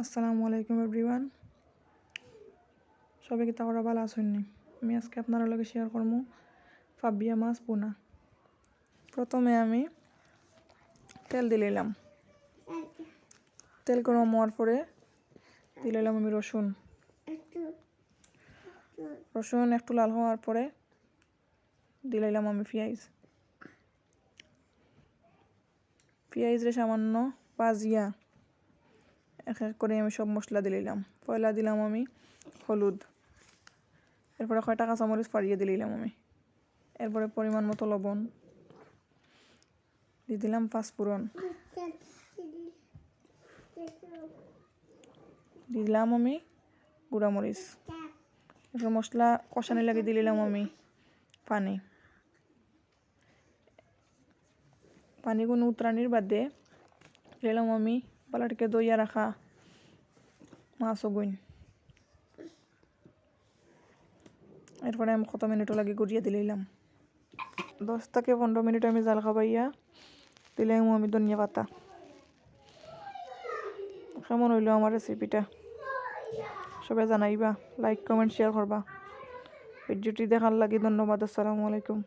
আসসালামু আলাইকুম এভরিওয়ান। সবাই কি তাহলে ভালো আসেননি আমি আজকে আপনার লগে শেয়ার করব ফাবিয়া মাছ পোনা। প্রথমে আমি তেল দিলাম তেল গরম হওয়ার পরে দিলাম আমি রসুন। রসুন একটু লাল হওয়ার পরে দিলাম আমি পেঁয়াজ। পেঁয়াজরে সামান্য পাজিয়া এক এক করে আমি সব মশলা দিলাম। পয়লা দিলাম আমি হলুদ। এরপরে কয়টা কাঁচামরিচ ফাড়িয়ে দিলাম আমি। এরপরে পরিমাণ মতো লবণ। দিয়ে দিলাম পাঁচফোড়ন দিলাম আমি গুঁড়ামরিচ। এরপর মশলা কষানি লাগে দিলাম আমি পানি। পানি কোনো উতরানির বাদে দিলাম আমি পালাটকে দইয়া রাখা মাছ গুণ এরপরে আমি কত মিনিটও লাগে গুড়িয়ে দিলাম দশ থেকে পনেরো মিনিট আমি জাল খাবাইয়া দিলাম আমি ধনিয়া পাতা কেমন হইল আমার রেসিপিটা সবাই জানাইবা লাইক কমেন্ট শেয়ার করবা ভিডিওটি দেখার লাগি ধন্যবাদ আসসালামু আলাইকুম